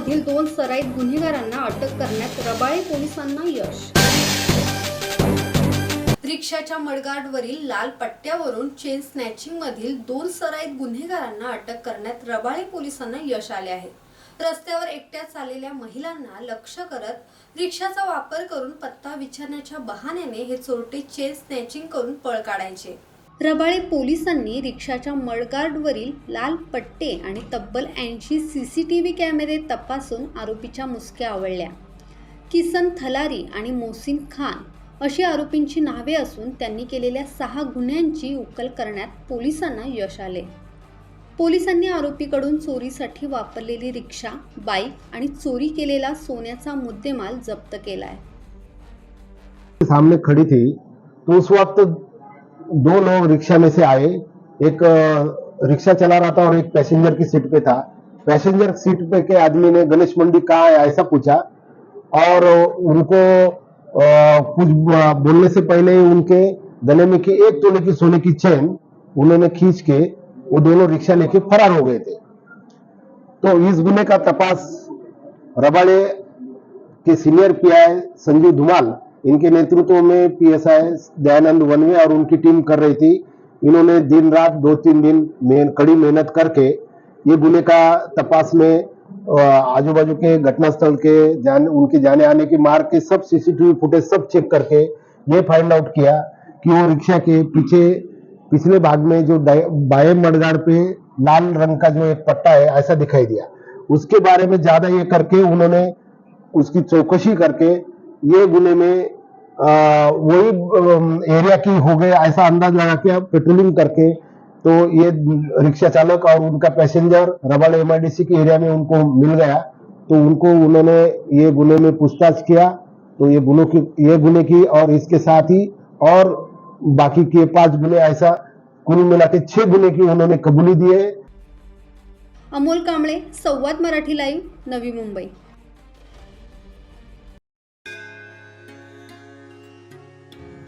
मधील दोन सराईत गुन्हेगारांना अटक करण्यात रबाळे पोलिसांना यश. रिक्षाच्या मडगाडवरील लाल पट्ट्यावरून चेन स्नॅचिंग मधील दोन सराईत गुन्हेगारांना अटक करण्यात रबाळे पोलिसांना यश आले आहे. रस्त्यावर एकट्या चाललेल्या महिलांना लक्ष करत रिक्षाचा वापर करून पत्ता विचारण्याच्या बहाण्याने हे चोरटे चेन स्नॅचिंग करून पळ काढायचे. रबाळे पोलिसांनी रिक्षाच्या मडगार्डवरील लाल पट्टे आणि तब्बल ऐंशी सी सी टी व्ही कॅमेरे तपासून आरोपीच्या मुसक्या आवळल्या. किसन थलारी आणि मोहसिन खान अशी आरोपींची नावे असून त्यांनी केलेल्या सहा गुन्ह्यांची उकल करण्यात पोलिसांना यश आले. पोलिसांनी आरोपीकडून चोरीसाठी वापरलेली रिक्षा बाईक आणि चोरी केलेला सोन्याचा मुद्देमाल जप्त केलाय. सामने खड़ी थी. तो उस वक्त दो लोग रिक्शा में से आए। एक रिक्शा चला रहा था और एक पैसेंजर की सीट पे था। पैसेंजर सीट पे के आदमी ने, गणेश मंडी कहा है? ऐसा पूछा। और उनको कुछ बोलने से पहले ही उनके गले में की एक तोले की सोने की चेन उन्होंने खींच के वो दोनों रिक्शा लेके फरार हो गए थे। तो इस गुने का तपास रबाड़े के सीनियर पीआई संजीव धुमाल इनके नेतृत्व में पीएसआई दयानंद वनवे और उनकी टीम कर रही थी। इन्होंने दिन रात दो तीन दिन में कड़ी मेहनत करके ये गुने का तपास में आजू बाजू के घटनास्थल के जान, उनके जाने आने के मार्ग के सब सीसीटीवी फुटेज सब चेक करके ये फाइंड आउट किया कि वो रिक्शा के पीछे, पिछले भाग में जो बाएँ मडगाड़ पे लाल रंग का जो एक पट्टा है, ऐसा दिखाई दिया। उसके बारे में ज़्यादा ये करके उन्होंने उसकी चौकसी करके ये गुने में वही एरिया की हो गए ऐसा अंदाज लगा के पेट्रोलिंग करके तो ये रिक्शा चालक और उनका पैसेंजर रबाल एमआईडीसी के एरिया में उनको मिल गया तो उनको उन्होंने ये गुने में पूछताछ किया तो ये गुनों की, ये गुने की और इसके साथ ही और बाकी के पाँच गुने ऐसा कुल मिला के छह गुने की उन्होंने कबूली दी है। अमोल कांबळे, संवाद मराठी लाईव्ह, नवी मुंबई.